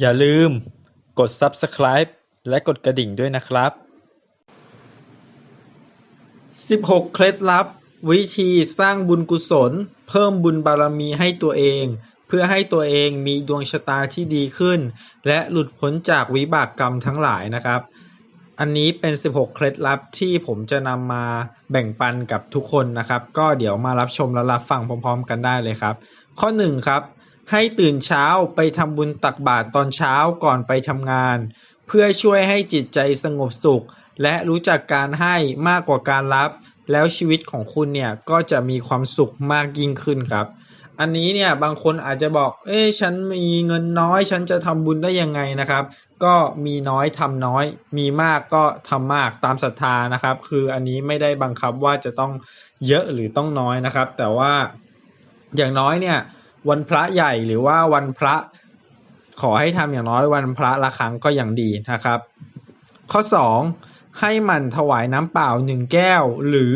อย่าลืมกด Subscribe และกดกระดิ่งด้วยนะครับ 16 เคล็ดลับ วิธีสร้างบุญกุศล เพิ่มบุญบารมีให้ตัวเอง เพื่อให้ตัวเองมีดวงชะตาที่ดีขึ้น และหลุดพ้นจากวิบากกรรมทั้งหลายนะครับ อันนี้เป็น 16 เคล็ดลับที่ผมจะนำมาแบ่งปันกับทุกคนนะครับ ก็เดี๋ยวมารับชมและรับฟังพร้อม ๆ กันได้เลยครับ ข้อ1ครับ ให้ตื่นเช้าไปทำบุญตักบาตรตอนเช้าก่อนไปทำงาน เพื่อช่วยให้จิตใจสงบสุข และรู้จักการให้มากกว่าการรับ แล้วชีวิตของคุณเนี่ยก็จะมีความสุขมากยิ่งขึ้นครับ อันนี้เนี่ยบางคนอาจจะบอก เอ้ฉันมีเงินน้อย ฉันจะทำบุญได้ยังไงนะครับ ก็มีน้อยทำน้อย มีมากก็ทำมากตามศรัทธานะครับ คืออันนี้ไม่ได้บังคับว่าจะต้องเยอะหรือต้องน้อยนะครับ แต่ว่าอย่างน้อยเนี่ย วันพระใหญ่หรือว่าวันพระขอให้ทำอย่างน้อยวันพระละครั้งก็อย่างดีนะครับ ข้อ 2 ให้มันถวายน้ำเปล่าหนึ่งแก้ว หรือ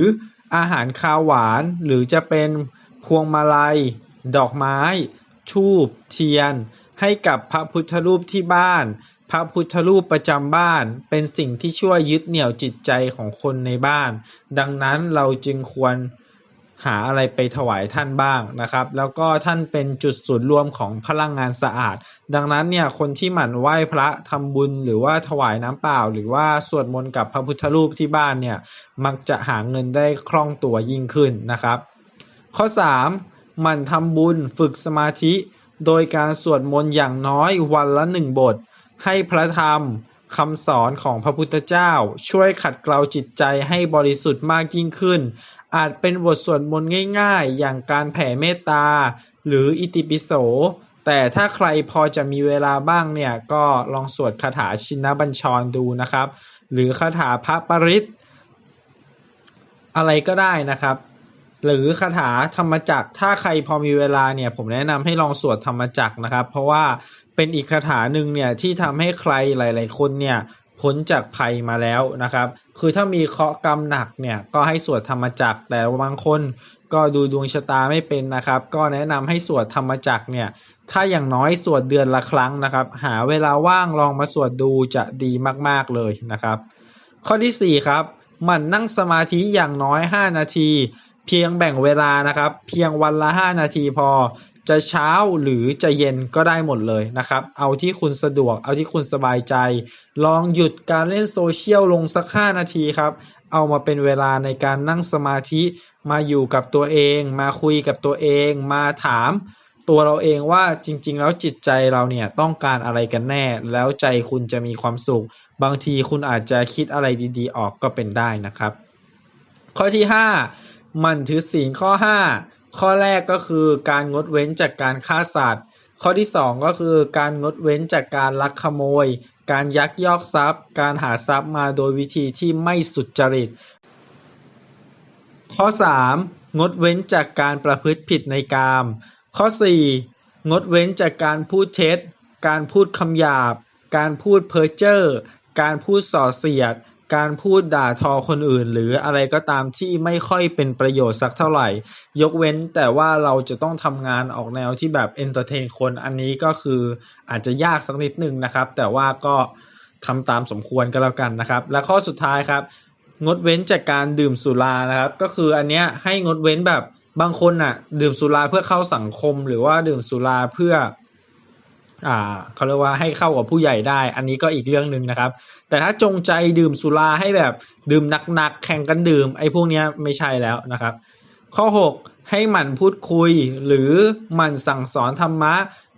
อาหารคาวหวาน หรือจะเป็นพวงมาลัย ดอกไม้ ทูบเทียน ให้กับพระพุทธรูปที่บ้าน พระพุทธรูปประจำบ้าน เป็นสิ่งที่ช่วยยึดเหนี่ยวจิตใจของคนในบ้าน ดังนั้นเราจึงควร หาอะไรไปถวายท่านบ้างนะครับ แล้วก็ท่านเป็นจุดศูนย์รวมของพลังงานสะอาด ดังนั้นเนี่ยคนที่หมั่นไหว้พระทำบุญหรือว่าถวายน้ำเปล่า หรือว่าสวดมนต์กับพระพุทธรูปที่บ้านเนี่ยมักจะหาเงินได้คล่องตัวยิ่งขึ้นนะครับ ข้อ 3. หมั่นทำบุญฝึกสมาธิ โดยการสวดมนต์อย่างน้อยวันละหนึ่งบท ให้พระธรรมคำสอนของพระพุทธเจ้า ช่วยขัดเกลาจิตใจให้บริสุทธิ์มากยิ่งขึ้น อาจเป็นบทสวดมนต์ง่ายๆ อย่างการแผ่เมตตา หรืออิติปิโส แต่ถ้าใครพอจะมีเวลาบ้างเนี่ย ก็ลองสวดคาถาชินบัญชรดูนะครับ หรือคาถาพระปริตอะไรก็ได้นะครับ หรือคาถาธรรมจักถ้าใครพอมีเวลาเนี่ยผมแนะนำให้ลองสวดธรรมจักนะครับ เพราะว่าเป็นอีกคาถาหนึ่งเนี่ยที่ทำให้ใครหลาย ๆ คนเนี่ย พ้นจากภัยมาแล้วนะครับ คือถ้ามีเคราะห์กรรมหนักเนี่ยก็ให้สวดธรรมจักรแต่บางคนก็ดูดวงชะตาไม่เป็นนะครับ ก็แนะนำให้สวดธรรมจักรเนี่ย ถ้าอย่างน้อยสวดเดือนละครั้งนะครับ หาเวลาว่างลองมาสวดดูจะดีมากๆเลยนะครับ ข้อที่ 4 ครับหมั่นนั่งสมาธิอย่างน้อย 5 นาที เพียงแบ่งเวลานะครับ เพียงวันละ 5 นาทีพอ จะเช้าหรือจะเย็นก็ได้หมดเลยนะครับ เอาที่คุณสะดวก เอาที่คุณสบายใจ ลองหยุดการเล่นโซเชียลลงสัก 5 นาทีครับ เอามาเป็นเวลาในการนั่งสมาธิ มาอยู่กับตัวเอง มาคุยกับตัวเอง มาถามตัวเราเองว่าจริง ๆ แล้วจิตใจเราเนี่ยต้องการอะไรกันแน่ แล้วใจคุณจะมีความสุข บางทีคุณอาจจะคิดอะไรดีๆ ออกก็เป็นได้นะครับ ข้อที่ 5 มันถือศีลข้อ 5 ข้อแรกก็คือการงดเว้นจากการฆ่าสัตว์ ข้อที่ 2 ก็คือการงดเว้นจากการลักขโมย การยักยอกทรัพย์ การหาทรัพย์มาโดยวิธีที่ไม่สุจริต ข้อ 3 งดเว้นจากการประพฤติผิดในกาม ข้อ 4 งดเว้นจากการพูดเท็จ การพูดคำหยาบ การพูดเพ้อเจ้อ การพูดส่อเสียด การพูดด่าทอคนอื่น หรืออะไรก็ตามที่ไม่ค่อยเป็นประโยชน์สักเท่าไหร่ ยกเว้นแต่ว่าเราจะต้องทำงานออกแนวที่แบบเอนเตอร์เทนคนอันนี้ก็คืออาจจะยากสักนิดหนึ่งนะครับ แต่ว่าก็ทำตามสมควรก็แล้วกันนะครับ และข้อสุดท้ายครับ งดเว้นจากการดื่มสุรานะครับ ก็คืออันเนี้ยให้งดเว้นแบบบางคนน่ะ ดื่มสุราเพื่อเข้าสังคม หรือว่าดื่มสุราเพื่อ อ่าเขาเรียกว่าให้เข้ากับผู้ใหญ่ได้ อันนี้ก็อีกเรื่องหนึ่งนะครับ แต่ถ้าจงใจดื่มสุราให้แบบดื่มหนักๆแข่งกันดื่ม ไอ้พวกเนี้ยไม่ใช่แล้วนะครับ ข้อ 6 ให้หมั่นพูดคุย หรือหมั่นสั่งสอนธรรมะ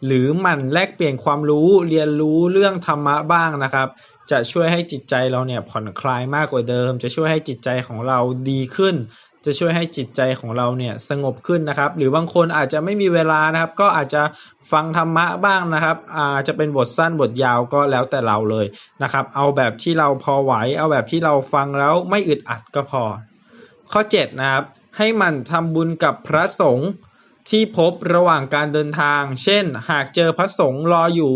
หรือหมั่นแลกเปลี่ยนความรู้เรียนรู้เรื่องธรรมะบ้างนะครับ จะช่วยให้จิตใจเราเนี่ยผ่อนคลายมากกว่าเดิม จะช่วยให้จิตใจของเราดีขึ้น จะช่วยให้จิตใจของเราเนี่ยสงบขึ้นนะครับ หรือบางคนอาจจะไม่มีเวลานะครับ ก็อาจจะฟังธรรมะบ้างนะครับอาจจะเป็นบทสั้นบทยาวก็แล้วแต่เราเลยนะครับ เอาแบบที่เราพอไหว เอาแบบที่เราฟังแล้วไม่อึดอัดก็พอ ข้อ 7 นะครับ ให้มันทำบุญกับพระสงฆ์ที่พบระหว่างการเดินทาง เช่น หากเจอพระสงฆ์รออยู่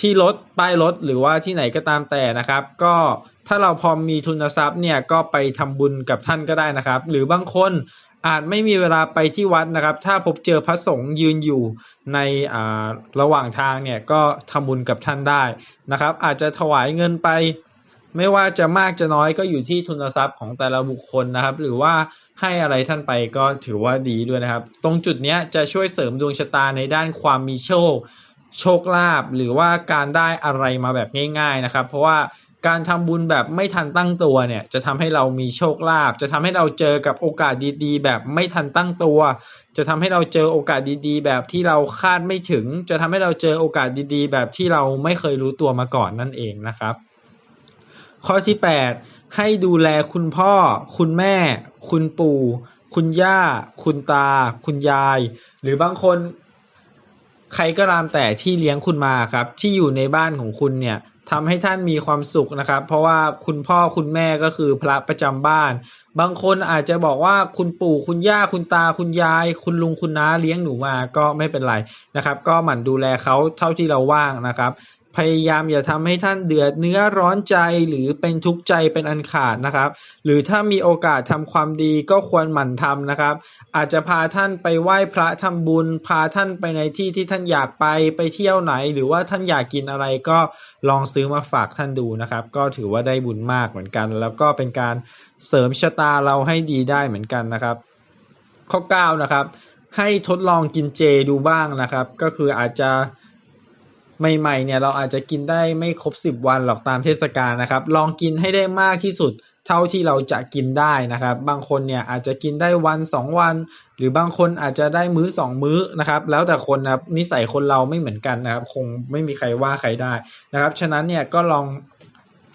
ที่รถป้ายรถหรือว่าที่ไหนก็ตามแต่นะครับ ก็ ถ้าเราพอมีทุนทรัพย์เนี่ยก็ไปทำบุญกับท่านก็ได้นะครับ หรือบางคนอาจไม่มีเวลาไปที่วัดนะครับ ถ้าพบเจอพระสงฆ์ยืนอยู่ในอ่าระหว่างทางเนี่ยก็ทำบุญกับท่านได้นะครับ อาจจะถวายเงินไป ไม่ว่าจะมากจะน้อยก็อยู่ที่ทุนทรัพย์ของแต่ละบุคคลนะครับ หรือว่าให้อะไรท่านไปก็ถือว่าดีด้วยนะครับ ตรงจุดเนี้ยจะช่วยเสริมดวงชะตาในด้านความมีโชค โชคลาภหรือว่าการได้อะไรมาแบบง่าย ๆนะครับ เพราะว่า การทำบุญแบบไม่ทันตั้งตัวเนี่ย จะทำให้เรามีโชคลาภจะทำให้เราเจอกับโอกาสดีๆ แบบไม่ทันตั้งตัว จะทำให้เราเจอโอกาสดีๆ แบบที่เราคาดไม่ถึง จะทำให้เราเจอโอกาสดีๆ แบบที่เราไม่เคยรู้ตัวมาก่อนนั่นเองนะครับ ข้อที่ 8 ให้ดูแลคุณพ่อ คุณแม่ คุณปู่ คุณย่า คุณตา คุณยาย หรือบางคน ใครก็ตามแต่ที่เลี้ยงคุณมาครับ ที่อยู่ในบ้านของคุณเนี่ยทำให้ท่านมีความสุขนะครับ เพราะว่าคุณพ่อคุณแม่ก็คือพระประจำบ้าน บางคนอาจจะบอกว่าคุณปู่คุณย่าคุณตาคุณยาย คุณลุงคุณน้าเลี้ยงหนูมาก็ไม่เป็นไรนะครับ ก็หมั่นดูแลเขาเท่าที่เราว่างนะครับ พยายามอย่าทำให้ท่านเดือดเนื้อร้อนใจหรือเป็นทุกข์ใจเป็นอันขาดนะครับ หรือถ้ามีโอกาสทำความดีก็ควรหมั่นทำนะครับ อาจจะพาท่านไปไหว้พระทำบุญ พาท่านไปในที่ที่ท่านอยากไปไปเที่ยวไหน หรือว่าท่านอยากกินอะไรก็ลองซื้อมาฝากท่านดูนะครับ ก็ถือว่าได้บุญมากเหมือนกัน แล้วก็เป็นการเสริมชะตาเราให้ดีได้เหมือนกันนะครับ ข้อ9นะครับให้ทดลองกินเจดูบ้างนะครับ ก็คืออาจจะ ใหม่ๆเนี่ยเราอาจจะกินได้ไม่ครบ10วันหรอกตามเทศกาลนะครับ ลองกินให้ได้มากที่สุดเท่าที่เราจะกินได้นะครับ บางคนเนี่ยอาจจะกินได้วัน 2 วัน หรือบางคนอาจจะได้มื้อ 2 มื้อนะครับ แล้วแต่คนนะครับนิสัยคนเราไม่เหมือนกันนะครับ คงไม่มีใครว่าใครได้นะครับ ฉะนั้นเนี่ยก็ลอง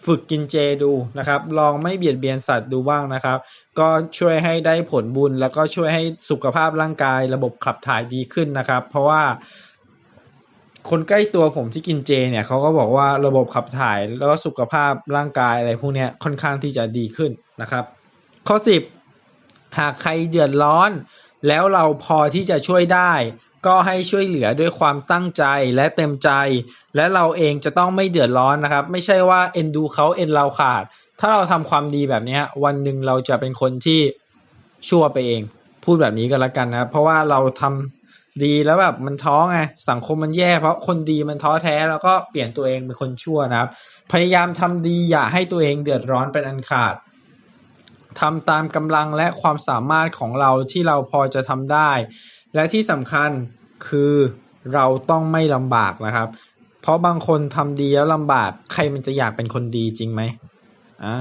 ฝึกกินเจดูนะครับ ลองไม่เบียดเบียนสัตว์ดูบ้างนะครับ ก็ช่วยให้ได้ผลบุญ แล้วก็ช่วยให้สุขภาพร่างกายระบบขับถ่ายดีขึ้นนะครับ เพราะว่า คนใกล้ตัวผมที่กินเจเนี่ยเขาก็บอกว่าระบบขับถ่ายแล้วก็สุขภาพร่างกายอะไรพวกนี้ค่อนข้างที่จะดีขึ้นนะครับ ข้อ 10 หากใครเดือดร้อน แล้วเราพอที่จะช่วยได้ ก็ให้ช่วยเหลือด้วยความตั้งใจและเต็มใจ และเราเองจะต้องไม่เดือดร้อนนะครับ ไม่ใช่ว่าเอ็นดูเขาเอ็นเราขาด ถ้าเราทำความดีแบบนี้วันหนึ่งเราจะเป็นคนที่ชั่วไปเอง พูดแบบนี้ก็แล้วกันนะเพราะว่าเราทำ ดีแล้วแบบมันท้อไงสังคมมันแย่ เพราะคนดีมันท้อแท้แล้วก็เปลี่ยนตัวเองเป็นคนชั่วนะครับ พยายามทำดีอย่าให้ตัวเองเดือดร้อนเป็นอันขาดทำตามกำลังและความสามารถของเราที่เราพอจะทำได้ และที่สำคัญคือเราต้องไม่ลำบากนะครับ เพราะบางคนทำดีแล้วลำบากใครมันจะอยากเป็นคนดีจริงไหมอ่า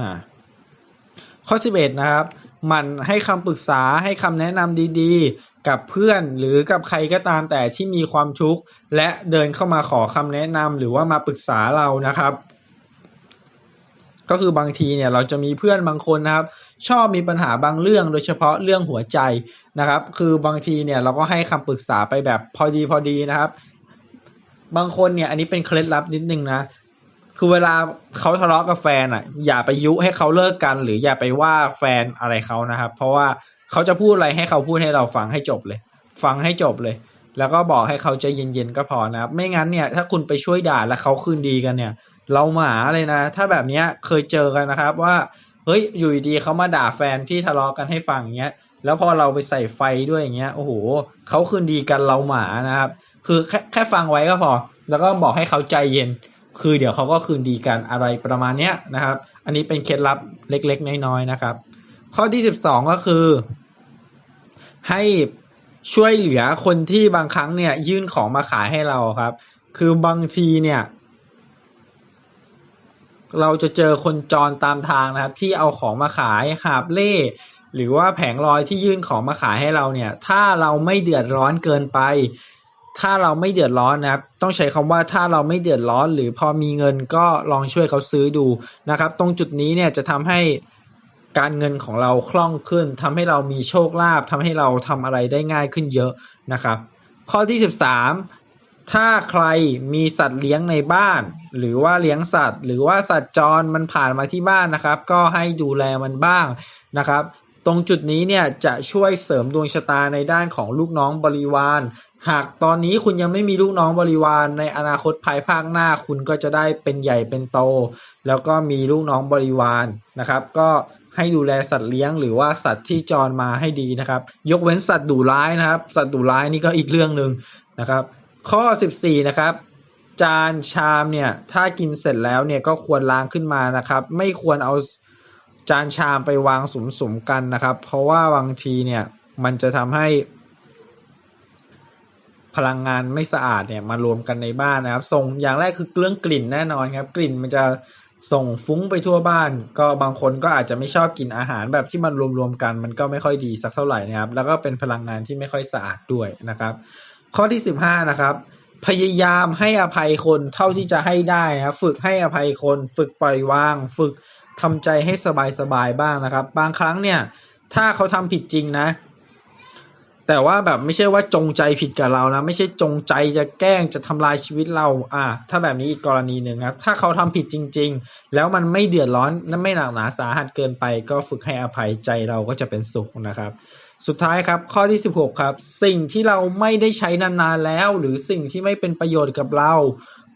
ข้อ 11 นะครับ มันให้คำปรึกษาให้คำแนะนำดีๆ กับเพื่อนหรือกับใครก็ตามแต่ที่มีความทุกข์และเดินเข้ามาขอคำแนะนำหรือว่ามาปรึกษาเรานะครับ ก็คือบางทีเนี่ยเราจะมีเพื่อนบางคนนะครับ ชอบมีปัญหาบางเรื่องโดยเฉพาะเรื่องหัวใจนะครับ คือบางทีเนี่ยเราก็ให้คำปรึกษาไปแบบพอดีพอดีนะครับ บางคนเนี่ยอันนี้เป็นเคล็ดลับนิดนึงนะคือเวลาเขาทะเลาะกับแฟนอะอย่าไปยุให้เขาเลิกกัน หรืออย่าไปว่าแฟนอะไรเขานะครับ เพราะว่า เขาจะพูดอะไรให้เขาพูดให้เราฟังให้จบเลย ฟังให้จบเลย แล้วก็บอกให้เขาใจเย็นๆก็พอนะครับ ไม่งั้นเนี่ย ถ้าคุณไปช่วยด่าแล้วเขาคืนดีกันเนี่ย เราหมาเลยนะ ถ้าแบบนี้เคยเจอกันนะครับว่าเฮ้ยอยู่ดีๆเขามาด่าแฟนที่ทะเลาะกันให้ฟังอย่างเงี้ยแล้วพอเราไปใส่ไฟด้วยอย่างเงี้ยโอ้โหเขาคืนดีกันเราหมานะครับ คือแค่แค่ฟังไว้ก็พอ แล้วก็บอกให้เขาใจเย็น คือเดี๋ยวเขาก็คืนดีกันอะไรประมาณเนี้ยนะครับ อันนี้เป็นเคล็ดลับเล็กๆ น้อยๆนะครับ ข้อที่สิบสองก็คือ ให้ช่วยเหลือคนที่บางครั้งเนี่ย ยื่นของมาขายให้เราครับ คือบางทีเนี่ย เราจะเจอคนจรตามทางนะครับ ที่เอาของมาขายหาบเล่หรือว่าแผงลอยที่ยื่นของมาขายให้เราเนี่ย ถ้าเราไม่เดือดร้อนเกินไป ถ้าเราไม่เดือดร้อนนะครับ ต้องใช้คำว่าถ้าเราไม่เดือดร้อน หรือพอมีเงินก็ลองช่วยเขาซื้อดูนะครับ ตรงจุดนี้เนี่ยจะทำให้ การเงินของเราคล่องขึ้นทำให้เรามีโชคลาภทำให้เราทำอะไรได้ง่ายขึ้นเยอะนะครับ ข้อที่ 13 ถ้าใครมีสัตว์เลี้ยงในบ้าน หรือว่าเลี้ยงสัตว์ หรือว่าสัตว์จรมันผ่านมาที่บ้านนะครับ ก็ให้ดูแลมันบ้างนะครับ ตรงจุดนี้เนี่ยจะช่วยเสริมดวงชะตาในด้านของลูกน้องบริวารหากตอนนี้คุณยังไม่มีลูกน้องบริวารในอนาคตภายภาคหน้าคุณก็จะได้เป็นใหญ่เป็นโต แล้วก็มีลูกน้องบริวารนะครับ ก็ ให้ดูแลสัตว์เลี้ยงหรือว่าสัตว์ที่จรมาให้ดีนะครับ ยกเว้นสัตว์ดุร้ายนะครับ สัตว์ดุร้ายนี่ก็อีกเรื่องหนึ่งนะครับ ข้อ 14 นะครับ จานชามเนี่ยถ้ากินเสร็จแล้วเนี่ยก็ควรล้างขึ้นมานะครับ ไม่ควรเอาจานชามไปวางสุมๆกันนะครับ เพราะว่าบางทีเนี่ยมันจะทำให้ พลังงานไม่สะอาดเนี่ยมารวมกันในบ้านนะครับส่งอย่างแรกคือเรื่องกลิ่นแน่นอนครับ กลิ่นมันจะ ส่งฟุ้งไปทั่วบ้าน ก็บางคนก็อาจจะไม่ชอบกินอาหารแบบที่มันรวมๆกัน มันก็ไม่ค่อยดีสักเท่าไหร่นะครับ แล้วก็เป็นพลังงานที่ไม่ค่อยสะอาดด้วยนะครับ ข้อที่สิบห้านะครับ พยายามให้อภัยคนเท่าที่จะให้ได้นะครับ ฝึกให้อภัยคน ฝึกปล่อยวาง ฝึกทำใจให้สบายๆบ้างนะครับ บางครั้งเนี่ย ถ้าเขาทำผิดจริงนะ แต่ว่าแบบไม่ใช่ว่าจงใจผิดกับเรานะ ไม่ใช่จงใจจะแกล้งจะทำลายชีวิตเรา อ่า ถ้าแบบนี้อีกกรณีหนึ่งครับ ถ้าเขาทำผิดจริง ๆ แล้วมันไม่เดือดร้อนนั่นไม่หนักหนาสาหัสเกินไป ก็ฝึกให้อภัยใจเราก็จะเป็นสุขนะครับ สุดท้ายครับข้อที่ 16 ครับ สิ่งที่เราไม่ได้ใช้นานๆแล้ว หรือสิ่งที่ไม่เป็นประโยชน์กับเรา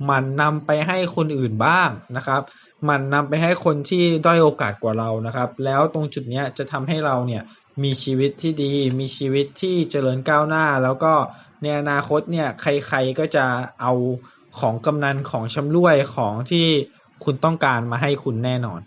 มันนำไปให้คนอื่นบ้างนะครับ มันนำไปให้คนที่ด้อยโอกาสกว่าเรานะครับ แล้วตรงจุดเนี้ยจะทำให้เราเนี่ย มีชีวิตที่ดี มีชีวิตที่เจริญก้าวหน้า แล้วก็ในอนาคตเนี่ยใครๆก็จะเอาของกำนันของชำร่วยของที่คุณต้องการมาให้คุณแน่นอน